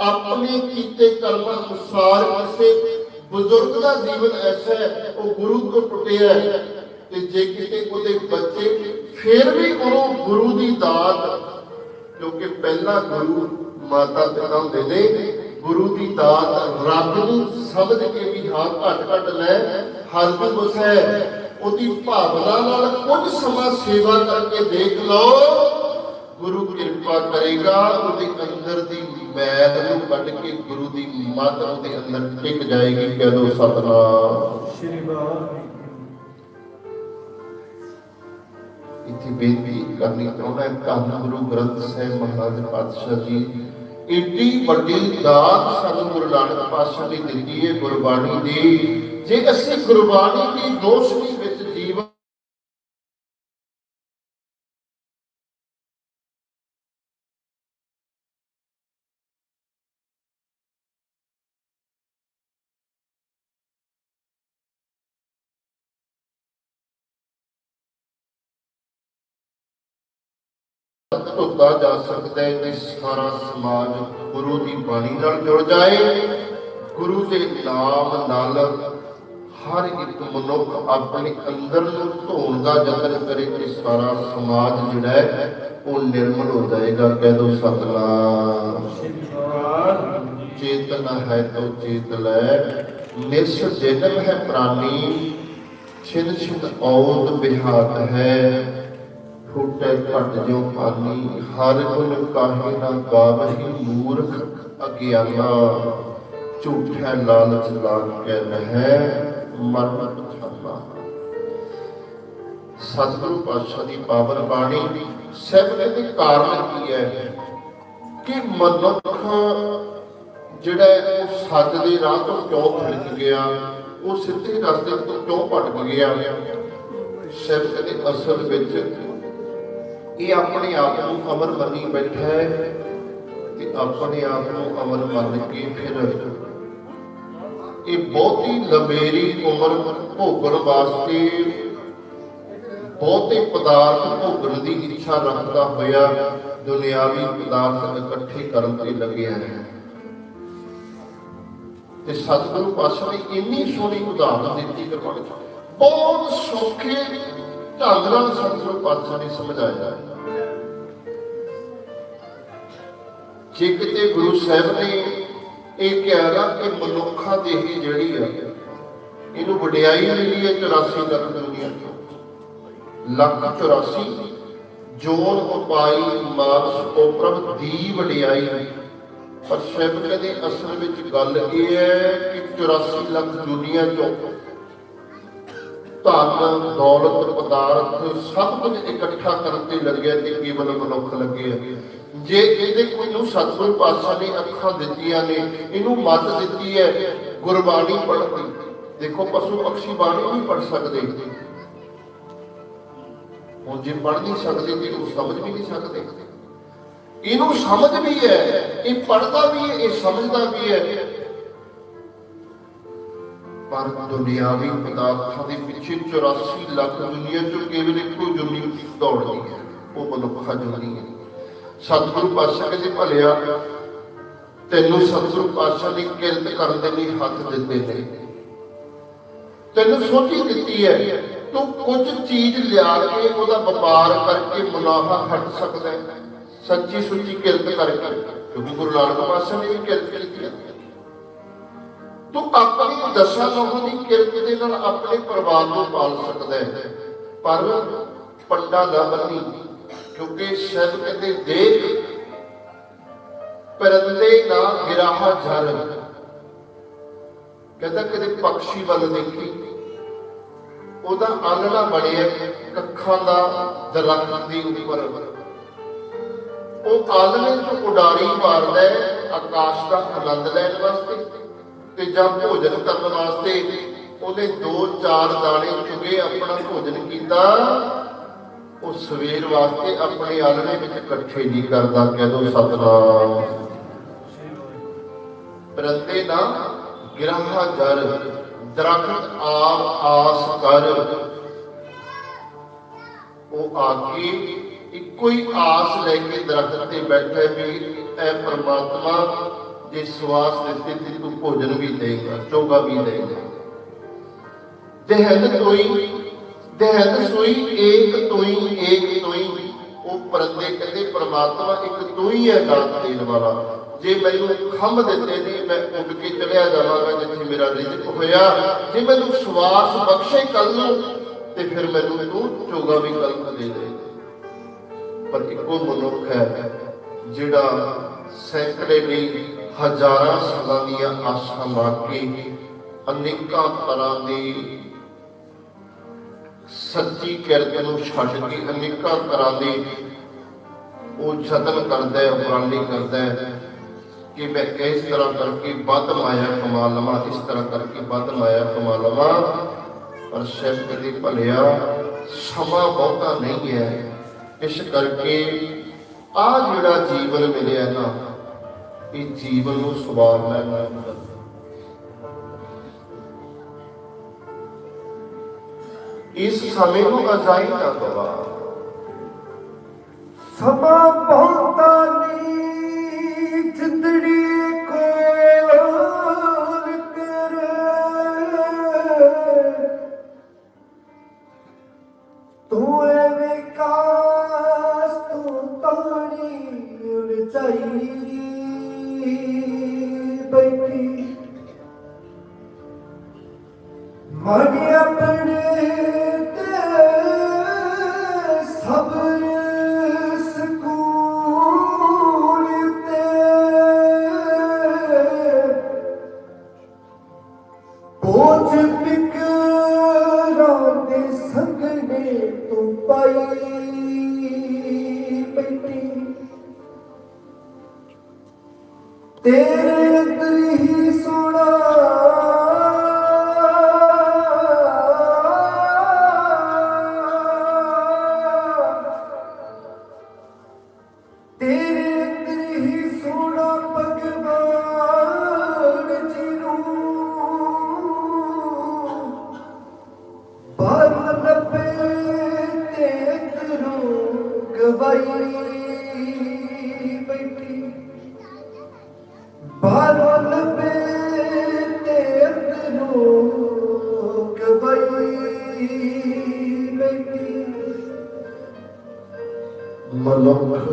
ਆਪਣੇ ਕੀਤੇ ਕਰਮ ਅਨੁਸਾਰ ਕਿਸੇ ਬਜ਼ੁਰਗ ਦਾ ਜੀਵਨ ਐਸਾ ਹੈ, ਉਹ ਗੁਰੂ ਤੋਂ ਟੁੱਟਿਆ ਹੈ। ਤੇ ਜੇ ਕਿਤੇ ਉਹਦੇ ਬੱਚੇ ਫਿਰ ਵੀ ਉਹਨੂੰ ਗੁਰੂ ਦੀ ਦਾਤ, ਕਿਉਂਕਿ ਪਹਿਲਾ ਗੁਰੂ ਮਾਤਾ ਪਿਤਾ ਹੁੰਦੇ ਨੇ, ਗੁਰੂ ਦੀ ਦਾਤ ਰੱਬ ਨੂੰ ਸਮਝ ਕੇ ਵੀ ਹਾਂ, ਘਟ ਘਟ ਲੈ, ਹਰ ਨੂੰ ਵਸੈ ਉਹਦੀ ਭਾਵਨਾ ਨਾਲ ਕੁਝ ਸਮਾਂ ਸੇਵਾ ਕਰਕੇ ਦੇਖ ਲਓ। ਗੁਰੂ ਕਿਰਪਾ ਕਰੇਗਾ ਉਹਦੇ ਅੰਦਰ ਦੀ ਮੈਲ ਨੂੰ ਕੱਢ ਕੇ ਗੁਰੂ ਦੀ ਮੱਤ ਉਹਦੇ ਅੰਦਰ ਟਿਕ ਜਾਏਗੀ ਕਹਿ ਦੋ ਸਤਨਾਮ। ਸ਼੍ਰੀ ਵਾਹਿਗੁਰੂ। ਇੱਥੇ ਬੇਨਤੀ ਕਰਨੀ ਚਾਹੁੰਦਾ ਹਾਂ ਧੰਨ ਗੁਰੂ ਗ੍ਰੰਥ ਸਾਹਿਬ ਮਹਾਰਾਜ ਪਾਤਸ਼ਾਹ ਜੀ ਏਡੀ ਵੱਡੀ ਦਾਤ ਸਾਨੂੰ ਗੁਰੂ ਨਾਨਕ ਪਾਤਸ਼ਾਹ ਨੇ ਦਿੱਤੀ ਹੈ ਗੁਰਬਾਣੀ ਦੀ। ਜੇ ਅਸੀਂ ਗੁਰਬਾਣੀ ਦੀ ਦੋਸ਼ਨੀ ਧੁੱਤਾ ਜਾ ਸਕਦਾ ਹੈ ਕਿ ਸਾਰਾ ਸਮਾਜ ਗੁਰੂ ਦੀ ਬਾਣੀ ਨਾਲ ਜੁੜ ਜਾਏ। ਗੁਰੂ ਦੇ ਨਾਮ ਨਾਲ ਹਰ ਇੱਕ ਮਨੁੱਖ ਆਪਣੇ ਅੰਦਰ ਨੂੰ ਧੋਣ ਦਾ ਯਤਨ ਕਰੇ ਤੇ ਸਾਰਾ ਸਮਾਜ ਜਿਹੜਾ ਹੈ, ਉਹ ਨਿਰਮਲ ਹੋ ਜਾਏਗਾ। ਕਹਿ ਦੋ ਸਤਨਾਮ। ਸ਼੍ਰੀ ਚੇਤਨ ਹੈ ਤੋ ਚੇਤ ਲੈ। ਨਿਸ ਜਨਮ ਹੈ ਪ੍ਰਾਨੀ। ਛਿਨ ਛਿਨ ਔਦ ਬਿਹਾਤ ਹੈ। ਫੁੱਟੇ ਘਟ ਜੋ ਪਾਨੀ ਹਰ ਗੁਣ ਕਾਹੇ ਨਾ ਗਾਵਹੀ ਮੂਰਖ ਅਗਿਆਨਾ। ਝੂਠੈ ਲਾਲਚ ਲਾਗ ਕੇ ਰਹੈ ਮਰਨ ਪਛਾਨਾ। ਸਤਿਗੁਰੂ ਪਾਤਸ਼ਾਹ ਦੀ ਪਾਵਨ ਬਾਣੀ ਸਹਿਬਨੇ ਦੇ ਕਾਰਨ ਕੀ ਹੈ? ਕਿ ਮਨੁੱਖ ਜਿਹੜਾ ਉਹ ਸੱਚ ਦੇ ਰਾਹ ਤੋਂ ਕਿਉਂ ਭਟਕ ਗਿਆ? ਉਹ ਸਿੱਧੇ ਰਸਤੇ ਤੋਂ ਕਿਉਂ ਭਟਕ ਗਿਆ? ਸਿਰ ਕਹਿੰਦੇ ਅਸਲ ਵਿੱਚ ਇਹ ਆਪਣੇ ਆਪ ਨੂੰ ਅਮਰ ਮੰਨੀ ਬੈਠਾ ਹੈ ਤੇ ਆਪਣੇ ਆਪ ਨੂੰ ਅਮਰ ਮੰਨ ਕੇ ਫਿਰ ਇਹ ਬਹੁਤੀ ਲੰਬੇਰੀ ਉਮਰ ਭੋਗਣ ਵਾਸਤੇ ਬਹੁਤੇ ਪਦਾਰਥ ਭੋਗਣ ਦੀ ਇੱਛਾ ਰੱਖਦਾ ਹੋਇਆ ਦੁਨਿਆਵੀ ਪਦਾਰਥ ਇਕੱਠੇ ਕਰਨ ਤੇ ਲੱਗਿਆ ਹੈ। ਤੇ ਸਤਿਗੁਰੂ ਪਾਤਸ਼ਾਹ ਨੇ ਇੰਨੀ ਸੋਹਣੀ ਉਦਾਹਰਨ ਦਿੱਤੀ ਗੁਰਬਾਣੀ ਬਹੁਤ ਸੌਖੇ ਢੰਗ ਨਾਲ ਸਤਿਗੁਰੂ ਪਾਤਸ਼ਾਹ ਨੇ ਸਮਝਾਇਆ। ਹੈ ਜੇ ਕਿਤੇ ਗੁਰੂ ਸਾਹਿਬ ਨੇ ਇਹ ਕਿਹਾ ਨਾ ਕਿ ਮਨੁੱਖਾਂ ਦੇ ਹੀ ਜਿਹੜੀ ਆ, ਇਹਨੂੰ ਵਡਿਆਈ ਮਿਲੀ ਹੈ 84 ਲੱਖ ਦੁਨੀਆ ਤੋਂ। ਲੱਖ 84 ਜੋਨ ਉਪਾਈ ਮਾਨਸ ਕੋ ਪ੍ਰਭ ਦੀ ਵਡਿਆਈ। ਪਰ ਸਾਹਿਬ ਕਹਿੰਦੇ ਅਸਲ ਵਿੱਚ ਗੱਲ ਇਹ ਹੈ ਕਿ 84 ਲੱਖ ਦੁਨੀਆ ਚੋਂ ਧਨ, ਦੌਲਤ, ਪਦਾਰਥ ਸਭ ਕੁਝ ਇਕੱਠਾ ਕਰਨ ਤੇ ਲੱਗਿਆ ਤੇ ਕੇਵਲ ਮਨੁੱਖ ਲੱਗੇ ਆ। ਜੇ ਇਹਦੇ ਕੋਈ ਨੂੰ ਸਤਿਗੁਰੂ ਪਾਤਸ਼ਾਹ ਨੇ ਅੱਖਾਂ ਦਿੱਤੀਆਂ ਨੇ, ਇਹਨੂੰ ਮੱਤ ਦਿੱਤੀ ਹੈ, ਗੁਰਬਾਣੀ ਪੜ੍ਹਨ ਦੇਖੋ, ਪਸ਼ੂ ਅਕਸ਼ੀ ਬਾਣੀ ਵੀ ਪੜ੍ਹ ਸਕਦੇ। ਹੁਣ ਜੇ ਪੜ੍ਹ ਨਹੀਂ ਸਕਦੇ ਤੇ ਉਹ ਸਮਝ ਵੀ ਨਹੀਂ ਸਕਦੇ। ਇਹਨੂੰ ਸਮਝ ਵੀ ਹੈ, ਇਹ ਪੜ੍ਹਦਾ ਵੀ ਹੈ, ਇਹ ਸਮਝਦਾ ਵੀ ਹੈ। ਪਰ ਦੁਨਿਆਵੀ ਪਦਾਰਥਾਂ ਦੇ ਪਿੱਛੇ 84 ਲੱਖ ਦੁਨੀਆ ਚੋਂ ਕੇਵਲ ਇੱਕੋ ਜੁਨੀ ਦੌੜਦੀ ਹੈ, ਉਹ ਮਨੁੱਖਾ ਜੁਨੀ ਹੈ। ਸਤਿਗੁਰੂ ਪਾਤਸ਼ਾਹ ਕਹਿੰਦੇ, ਭਲਿਆ, ਤੈਨੂੰ ਸਤਿਗੁਰੂ ਪਾਤਸ਼ਾਹ ਨੇ ਕਿਰਤ ਕਰਨ ਦੇ ਲਈ ਹੱਥ ਦਿੱਤੇ ਨੇ। ਤੈਨੂੰ ਸੋਝੀ ਦਿੱਤੀ ਹੈ, ਤੂੰ ਕੁਝ ਚੀਜ਼ ਲਿਆ ਕੇ ਉਹਦਾ ਵਪਾਰ ਕਰਕੇ ਮੁਨਾਫਾ ਖੱਟ ਸਕਦਾ ਹੈ। ਸੱਚੀ ਸੁੱਚੀ ਕਿਰਤ ਕਰਕੇ। ਕਿਉਂਕਿ ਗੁਰੂ ਨਾਨਕ ਪਾਤਸ਼ਾਹ ਨੇ ਵੀ ਕਿਰਤ ਕੀਤੀ ਹੈ। ਤੂੰ ਆਪਣੀ ਦਸ਼ਾ ਲੋਹਾਂ ਦੀ ਕਿਰਤ ਦੇ ਨਾਲ ਆਪਣੇ ਪਰਿਵਾਰ ਨੂੰ ਪਾਲ ਸਕਦਾ ਹੈ। ਪਰ ਪੰਡਾ ਨਾ ਬੰਨੀ ਕਿਉਂਕਿ ਸ਼ਾਇਦ ਕਹਿੰਦੇ ਦੇਖ ਪਰੰਦੇ ਨਾ ਗਿਰਾਹਾ ਝਰ ਕਹਿੰਦਾ ਕਦੇ ਪੰਛੀ ਵੱਲ ਦੇਖੀ, ਉਹਦਾ ਆਲਣਾ ਬਣਿਆ ਕੱਖਾਂ ਦਾ ਦਰਖਤ ਦੀ ਉੱਪਰ। ਉਹ ਆਲਣੇ ਤੋਂ ਉਡਾਰੀ ਮਾਰਦਾ ਹੈ, ਆਕਾਸ਼ ਦਾ ਆਨੰਦ ਲੈਣ ਵਾਸਤੇ। ਤੇ ਜਦ ਭੋਜਨ ਕਰਨ ਵਾਸਤੇ ਉਹਨੇ ਦੋ ਚਾਰ ਦਾਣੇ ਚੁਗੇ ਆਪਣਾ ਭੋਜਨ ਕੀਤਾ। ਉਹ ਸਵੇਰ ਵਾਸਤੇ ਆਪਣੇ ਆਲਣੇ ਵਿੱਚ ਇਕੱਠੇ ਨਹੀਂ ਕਰਦਾ, ਕਹਿ ਸਤਨਾਮ। ਪਰੰਤੇ ਨਾ ਗਿਰਹਾ ਜਰ ਦਰਖਤ ਆਪ ਆਸ ਕਰ। ਉਹ ਆ ਇੱਕੋ ਹੀ ਆਸ ਲੈ ਕੇ ਦਰਖਤ ਤੇ ਬੈਠੇ ਵੀ ਐ ਪ੍ਰਮਾਤਮਾ ਜੇ ਸਵਾਸ ਦਿੱਤੇ ਤੇ ਤੂੰ ਭੋਜਨ ਵੀ ਦੇਗਾ, ਚੋਗਾ ਵੀ ਦੇਗਾ। ਦਹਿਦ ਤੋਈ ਦਹਿਦ ਸੋਈ, ਏਕ ਤੋਈ ਏਕ ਤੋਈ। ਉਹ ਪਰੰਦੇ ਕਹਿੰਦੇ, ਪ੍ਰਮਾਤਮਾ ਇੱਕ ਤੂੰ ਹੀ ਹੈ ਦਾਤ ਦੇਣ ਵਾਲਾ। ਜੇ ਮੈਨੂੰ ਖੰਭ ਦਿੱਤੇ ਨੇ ਮੈਂ ਉੱਡ ਕੇ ਚਲਿਆ ਜਾਵਾਂਗਾ ਜਿੱਥੇ ਮੇਰਾ ਰਿਜ਼ਕ ਹੋਇਆ। ਜੇ ਮੈਨੂੰ ਸਵਾਸ ਬਖਸ਼ੇ ਕੱਲ ਨੂੰ, ਤੇ ਫਿਰ ਮੈਨੂੰ ਤੂੰ ਚੋਗਾ ਵੀ ਕੱਲ ਨੂੰ ਦੇ ਦੇ। ਪਰ ਇੱਕੋ ਮਨੁੱਖ ਹੈ ਜਿਹੜਾ ਸੈਂਕੜੇ ਨਹੀਂ ਹਜ਼ਾਰਾਂ ਸਾਲਾਂ ਦੀਆਂ ਆਸਾਂ ਲਾ ਕੇ ਅਨੇਕਾਂ ਤਰ੍ਹਾਂ ਦੀ ਸੱਚੀ ਕਿਰਤ ਨੂੰ ਛੱਡ ਕੇ ਅਨੇਕਾਂ ਤਰ੍ਹਾਂ ਦੇ ਉਹ ਯਤਨ ਕਰਦਾ ਹੈ, ਉਪਰਾਲੇ ਕਰਦਾ ਹੈ ਕਿ ਮੈਂ ਇਸ ਤਰ੍ਹਾਂ ਕਰਕੇ ਵੱਧ ਮਾਇਆ ਕਮਾ ਲਵਾਂ, ਇਸ ਤਰ੍ਹਾਂ ਕਰਕੇ ਵੱਧ ਮਾਇਆ ਕਮਾ ਲਵਾਂ। ਪਰ ਸ਼ਿਵ ਦੀ ਭਲਿਆ ਸਮਾਂ ਬਹੁਤਾ ਨਹੀਂ ਹੈ। ਇਸ ਕਰਕੇ ਆ ਜਿਹੜਾ ਜੀਵਨ ਮਿਲਿਆ ਨਾ ਇਹ ਜੀਵਨ ਨੂੰ ਸਵਾਰਨਾ ਹੈ ਇਸ ਸਮੇਂ ਨੂੰ ਅਜਾਈ ਨਾ ਗਵਾ ਸਮਾਂ ਬਹੁਤਾ ਨਹੀਂ ਜਿੰਦੜੀ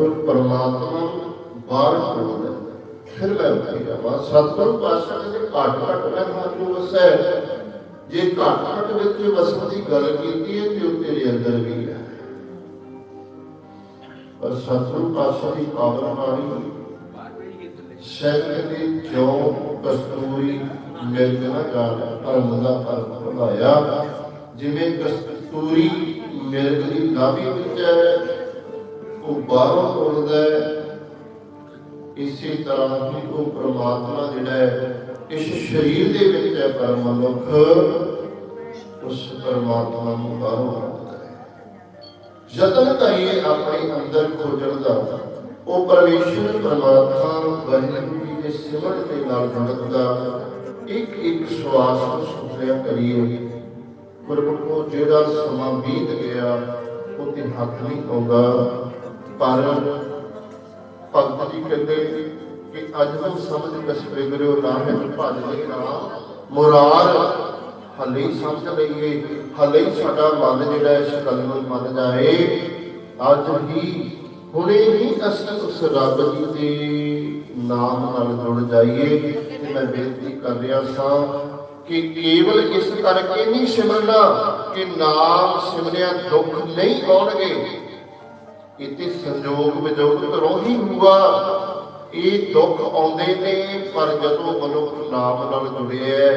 ਮਨੁੱਖ ਪਰਮਾਤਮਾ ਨੂੰ ਬਾਹਰ ਖੋਲਦਾ ਫਿਰ ਮੈਂ ਉੱਥੇ ਜਾਵਾਂ। ਸਤਿਗੁਰੂ ਪਾਤਸ਼ਾਹ ਨੇ ਘੱਟ ਘੱਟ ਮੈਂ ਮਨ ਨੂੰ ਵਸੈ ਜੇ ਘੱਟ ਘੱਟ ਵਿੱਚ ਵਸਣ ਦੀ ਗੱਲ ਕੀਤੀ ਹੈ, ਤੇ ਉਹ ਤੇਰੇ ਅੰਦਰ ਵੀ ਹੈ। ਪਰ ਸਤਿਗੁਰੂ ਪਾਤਸ਼ਾਹ ਦੀ ਪਾਵਨ ਸ਼ੈਲ ਦੇ ਜੋ ਕਸਤੂਰੀ ਮਿਲ ਨਾ ਜਾਣ ਧਰਮ ਦਾ ਅਰਥ ਭੁਲਾਇਆ ਜਿਵੇਂ ਕਸਤੂਰੀ ਮਿਰਗ ਦੀ ਨਾਭੀ ਵਿੱਚ ਹੈ ਉਹ ਬਾਹਰੋਂ ਉੜਦਾ ਹੈ। ਇਸੇ ਤਰ੍ਹਾਂ ਹੀ ਉਹ ਪ੍ਰਮਾਤਮਾ ਜਿਹੜਾ ਹੈ, ਇਸ ਸਰੀਰ ਦੇ ਵਿੱਚ ਹੈ ਪਰ ਮਨੁੱਖ ਉਸ ਪਰਮਾਤਮਾ ਨੂੰ ਬਾਹਰੋਂ ਉੜਦਾ ਹੈ। ਯਤਨ ਕਰੀਏ ਆਪਣੇ ਅੰਦਰ ਖੋਜਣ ਦਾ। ਉਹ ਪਰਮੇਸ਼ਰ ਪਰਮਾਤਮਾ ਵਾਹਿਗੁਰੂ ਜੀ ਦੇ ਸਿਮਰਨ ਦੇ ਨਾਲ ਜੁੜਨ ਦਾ ਇੱਕ ਇੱਕ ਸਵਾਸ ਨੂੰ ਸੁਣਿਆ ਕਰੀਏ। ਗੁਰਮੁਖੋ, ਜਿਹੜਾ ਸਮਾਂ ਬੀਤ ਗਿਆ, ਉਹ ਤੇ ਹੱਥ ਨਹੀਂ ਆਉਂਦਾ। ਪਰ ਭਗਤ ਜੀ ਕਹਿੰਦੇ ਕਿ ਅੱਜ ਤੋਂ ਸਮਝ ਕਸਬੇ ਗੁਰੂ ਨਾਨਕ ਭਜ ਲਈ ਰਾਮ ਮੁਰਾਰ, ਹਲੇ ਸਮਝ ਲਈਏ, ਹਲੇ ਸਾਡਾ ਮਨ ਜਿਹੜਾ ਇਸ ਗੱਲ ਨੂੰ ਮੰਨ ਜਾਏ। ਅੱਜ ਹੀ ਹੁਣੇ ਹੀ ਅਸੀਂ ਉਸ ਰੱਬ ਜੀ ਦੇ ਨਾਮ ਨਾਲ ਜੁੜ ਜਾਈਏ। ਤੇ ਮੈਂ ਬੇਨਤੀ ਕਰ ਰਿਹਾ ਸਾਂ ਕਿ ਕੇਵਲ ਇਸ ਕਰਕੇ ਨਹੀਂ ਸਿਮਰਨਾ ਕਿ ਨਾਮ ਸਿਮਰਿਆ ਦੁੱਖ ਨਹੀਂ ਆਉਣਗੇ ਇਤੇ ਸੰਜੋਗ ਵਿਜੋਗ ਤਰੋਂ ਹੀ ਹੁਆ ਇਹ ਦੁੱਖ ਆਉਂਦੇ ਨੇ, ਪਰ ਜਦੋਂ ਮਨੁੱਖ ਨਾਮ ਨਾਲ ਜੁੜਿਆ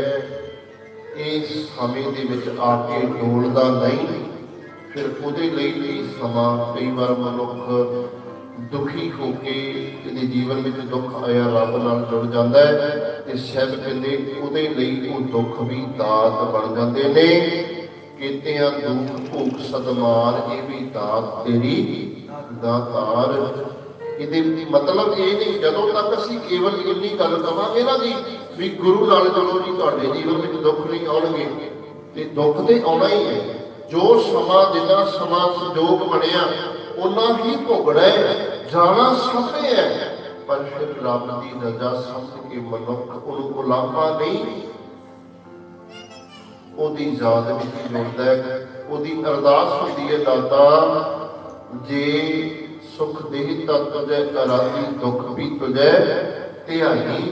ਇਹ ਸਮੇਂ ਦੇ ਵਿੱਚ ਆ ਕੇ ਡੋਲਦਾ ਨਹੀਂ। ਫਿਰ ਉਹਦੇ ਲਈ ਵੀ ਸਮਾਂ ਕਈ ਵਾਰ ਮਨੁੱਖ ਦੁਖੀ ਹੋ ਕੇ ਇਹਦੇ ਜੀਵਨ ਵਿੱਚ ਦੁੱਖ ਆਇਆ, ਰੱਬ ਨਾਲ ਜੁੜ ਜਾਂਦਾ ਹੈ ਤੇ ਸ਼ਾਇਦ ਕਹਿੰਦੇ ਉਹਦੇ ਲਈ ਉਹ ਦੁੱਖ ਵੀ ਦਾਤ ਬਣ ਜਾਂਦੇ ਨੇ। ਕੀਤਿਆਂ ਦੁੱਖ ਭੁੱਖ ਸਦਮਾਨ, ਇਹ ਵੀ ਦਾਤ ਤੇਰੀ ਦਾਤਾਰ ਇਹਦੇ ਮਤਲਬ ਇਹ ਨਹੀਂ, ਜਦੋਂ ਤੱਕ ਅਸੀਂ ਕੇਵਲ ਇੰਨੀ ਗੱਲ ਕਵਾਂਗੇ ਨਾ ਜੀ, ਵੀ ਗੁਰੂ ਨਾਲ ਚਲੋ ਜੀ, ਤੁਹਾਡੇ ਜੀਵਨ ਵਿੱਚ ਦੁੱਖ ਨਹੀਂ ਆਉਣਗੇ, ਤੇ ਦੁੱਖ ਤੇ ਆਉਣਾ ਹੀ ਹੈ। ਜੋ ਸਮਾਂ ਜਿੰਨਾ ਸਮਾਂ ਸੰਜੋਗ ਬਣਿਆ ਉਨਾ ਹੀ ਭੋਗਣਾ ਹੈ, ਜਾਣਾ ਸਭ ਨੇ ਹੈ। ਪਰ ਫਿਰ ਰੱਬ ਦੀ ਰਜ਼ਾ ਸਮਝ ਕੇ ਮਨੁੱਖ ਉਹਨੂੰ ਗੁਲਾਮਾ ਨਹੀਂ। ਉਹਦੀ ਯਾਦ ਵਿੱਚ ਜੁੜਦਾ ਹੈ, ਉਹਦੀ ਅਰਦਾਸ ਹੁੰਦੀ ਹੈ, ਦਾਤਾ ਜੇ ਸੁਖ ਦੇਹ ਤਾ ਤੁਝੇ ਕਰਾਤੀ ਦੁੱਖ ਵੀ ਤੁਝੇ ਧਿਆਈ,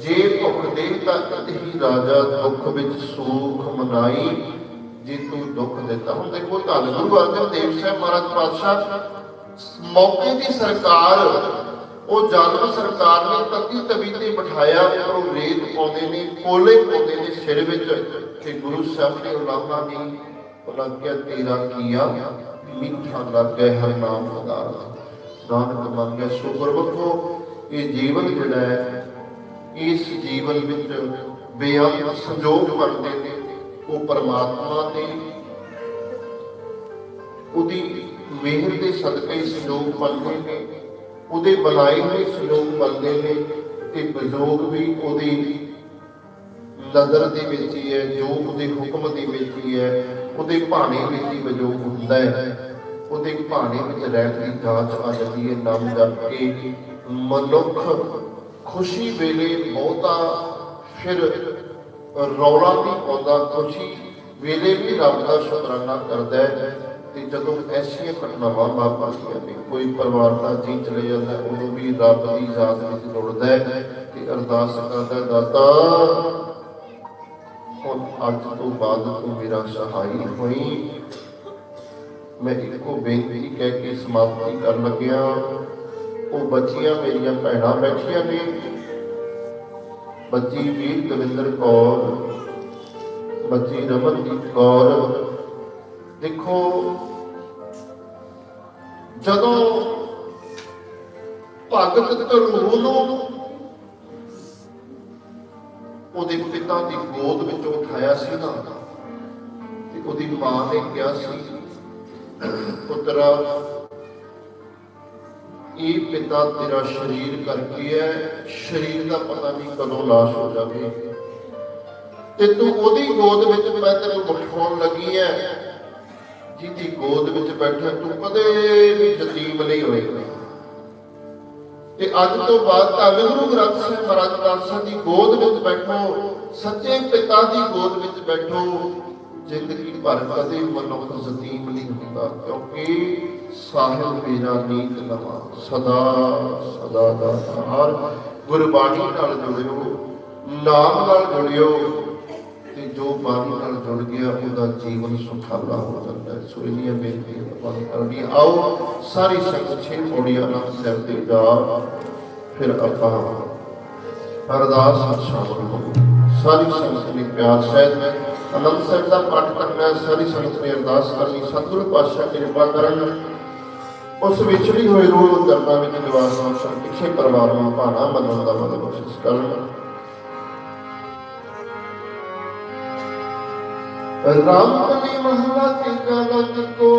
ਜੇ ਭੁਖ ਦੇਹ ਤਾ ਹੀ ਰਾਜਾ ਦੁੱਖ ਵਿੱਚ ਸੂਖ ਮਨਾਈ, ਜੇ ਤੂੰ ਦੁੱਖ ਦਿੱਤਾ। ਹੁਣ ਦੇਖੋ, ਧੰਨ ਗੁਰੂ ਅਰਜਨ ਦੇਵ ਸਾਹਿਬ ਮਹਾਰਾਜ ਪਾਤਸ਼ਾਹ, ਮੌਕੇ ਦੀ ਸਰਕਾਰ, ਉਹ ਜਾਨਵ ਸਰਕਾਰ ਨੇ ਤੱਤੀ ਤਵੀ ਤੇ ਬਿਠਾਇਆ ਉਹ ਰੇਤ ਪਾਉਂਦੇ ਨੇ, ਕੋਲੇ ਪਾਉਂਦੇ ਨੇ ਸਿਰ ਵਿੱਚ, ਤੇ ਗੁਰੂ ਸਾਹਿਬ ਨੇ ਉਲਾਮਾ ਨੇ ਉਹਨਾਂ ਤੇਰਾ ਕੀਆ ਮਿੱਠਾ ਲੱਗੇ ਹਰ ਨਾਮ ਪਦਾਰਥ ਨਾਨਕ ਮੰਗੇ ਸੋ ਗੁਰਮੁਖੋ ਇਹ ਜੀਵਨ ਜਿਹੜਾ ਹੈ, ਇਸ ਜੀਵਨ ਵਿੱਚ ਬੇਅੰਤ ਸੰਜੋਗ ਬਣਦੇ ਨੇ, ਉਹ ਪਰਮਾਤਮਾ ਦੇ ਉਹਦੀ ਮਿਹਰ ਦੇ ਸਦਕੇ ਹੀ ਸੰਜੋਗ ਬਣਦੇ ਨੇ, ਉਹਦੇ ਬਣਾਏ ਹੋਏ ਸੰਜੋਗ ਬਣਦੇ ਨੇ, ਤੇ ਵਿਜੋਗ ਵੀ ਉਹਦੀ ਨਜ਼ਰ ਦੇ ਵਿੱਚ ਹੀ ਹੈ, ਜੋ ਉਹਦੇ ਹੁਕਮ ਦੇ ਵਿੱਚ ਹੀ ਹੈ। ਉਹਦੇ ਭਾਣੇ ਵਿੱਚ ਹੀ ਵਿਜੋਗ ਹੁੰਦਾ ਹੈ। ਉਹਦੇ ਭਾਣੇ ਵਿੱਚ ਰਹਿਣ ਦੀ ਜਾਂਚ ਆ ਜਾਂਦੀ ਹੈ ਨਾਮ ਜਪ ਕੇ। ਮਨੁੱਖ ਖੁਸ਼ੀ ਵੇਲੇ ਬਹੁਤਾ ਫਿਰ ਰੌਲਾ ਨਹੀਂ ਪਾਉਂਦਾ ਖੁਸ਼ੀ ਵੇਲੇ ਵੀ ਰੱਬ ਦਾ ਸ਼ੁਕਰਾਨਾ ਕਰਦਾ ਹੈ ਤੇ ਜਦੋਂ ਐਸੀਆਂ ਘਟਨਾਵਾਂ ਵਾਪਰਦੀਆਂ ਨੇ ਕੋਈ ਪਰਿਵਾਰ ਦਾ ਜੀ ਚਲੇ ਜਾਂਦਾ ਉਦੋਂ ਵੀ ਰੱਬ ਦੀ ਯਾਦ ਵਿੱਚ ਰੁੜਦਾ ਹੈ ਤੇ ਅਰਦਾਸ ਕਰਦਾ ਹੈ, ਦਾਤਾ ਅੱਜ ਤੋਂ ਬਾਅਦ ਤੂੰ ਮੇਰਾ ਸਹਾਈ ਹੋਈ। ਮੈਂ ਇੱਕੋ ਬੇਨਤੀ ਕਹਿ ਕੇ ਸਮਾਪਤੀ ਕਰਨ ਲੱਗਿਆ। ਉਹ ਬੱਚੀਆਂ ਮੇਰੀਆਂ ਭੈਣਾਂ ਬੈਠੀਆਂ ਨੇ। ਬੱਚੀ ਵੀਰ ਦਵਿੰਦਰ ਕੌਰ, ਬੱਚੀ ਰਮਨਦੀਪ ਕੌਰ। ਦੇਖੋ, ਜਦੋਂ ਭਗਤ ਧਰੂ ਨੂੰ ਉਹਦੇ ਪਿਤਾ ਦੀ ਗੋਦ ਵਿੱਚੋਂ ਉਠਾਇਆ ਸੀ ਨਾ, ਤੇ ਉਹਦੀ ਮਾਂ ਨੇ ਕਿਹਾ ਸੀ, ਪੁੱਤਰਾ, ਇਹ ਪਿਤਾ ਤੇਰਾ ਸਰੀਰ ਕਰਕੇ ਹੈ, ਸਰੀਰ ਦਾ ਪਤਾ ਨਹੀਂ ਕਦੋਂ ਲਾਸ਼ ਹੋ ਜਾਵੇ। ਤੇ ਤੂੰ ਉਹਦੀ ਗੋਦ ਵਿੱਚ ਮੈਂ ਤੈਨੂੰ ਬਿਠਾਉਣ ਲੱਗੀ ਐ ਜਿਹਦੀ ਗੋਦ ਵਿੱਚ ਬੈਠਾ ਤੂੰ ਕਦੇ ਵੀ ਯਤੀਮ ਨਹੀਂ ਹੋਏਗਾ। ਤੇ ਅੱਜ ਤੋਂ ਬਾਅਦ ਧੰਨ ਗੁਰੂ ਗ੍ਰੰਥ ਸਾਹਿਬ ਮਹਾਰਾਜ ਪਾਤਸ਼ਾਹ ਦੀ ਗੋਦ ਵਿੱਚ ਬੈਠੋ, ਸੱਚੇ ਪਿਤਾ ਦੀ ਗੋਦ ਵਿੱਚ ਬੈਠੋ ਜ਼ਿੰਦਗੀ ਭਰ ਕਦੇ ਮਨੁੱਖ ਯਤੀਮ ਨਹੀਂ ਹੁੰਦਾ, ਕਿਉਂਕਿ ਸਾਹਿਬ ਮੇਰਾ ਨੀਤ ਨਵਾਂ, ਸਦਾ ਸਦਾ ਦਾ ਹਰ ਗੁਰਬਾਣੀ ਨਾਲ ਜੁੜਿਓ, ਨਾਮ ਨਾਲ ਜੁੜਿਓ ਜੋ ਬਾਣੀ ਨਾਲ ਜੁੜ ਗਿਆ, ਉਹਦਾ ਜੀਵਨ ਸੁਖਾਲਾ ਹੋ ਜਾਂਦਾ ਹੈ। ਸੋ ਇਹ ਬੇਨਤੀ ਆਪਾਂ ਕਰਨੀ ਆਓ, ਸਾਰੀ ਸੰਗਤ ਛੇ ਪੌੜੀਆਂ ਨਾਲ ਸਿਰ ਤੇ ਜਾ, ਫਿਰ ਆਪਾਂ ਅਰਦਾਸ ਸ਼ਾਮਲ ਹੋ ਸਾਰੀ ਸੰਗਤ ਨੇ ਪਿਆਰ ਸਹਿਤ ਅਨੰਦ ਸਾਹਿਬ ਦਾ ਪਾਠ ਕਰਨਾ ਸਾਰੀ ਸੰਗਤ ਨੇ ਅਰਦਾਸ ਕਰਨੀ ਸਤਿਗੁਰੂ ਪਾਤਸ਼ਾਹ ਕਿਰਪਾ ਕਰਨ। ਉਸ ਵਿਛੜੀ ਹੋਈ ਰੂਹ ਨੂੰ ਦਰਬਾਰ ਵਿੱਚ ਨਿਵਾਸ ਬਖਸ਼ਣ ਪਿੱਛੇ ਪਰਿਵਾਰ ਨੂੰ ਭਾਣਾ ਮੰਨਣ ਦਾ ਮਦਦ ਬਖਸ਼ਿਸ਼ ਕਰਨ ਰਾਮ ਕਲੀ ਮਹਲਾ ਤੀਜਾ ਲਤ ਕੋ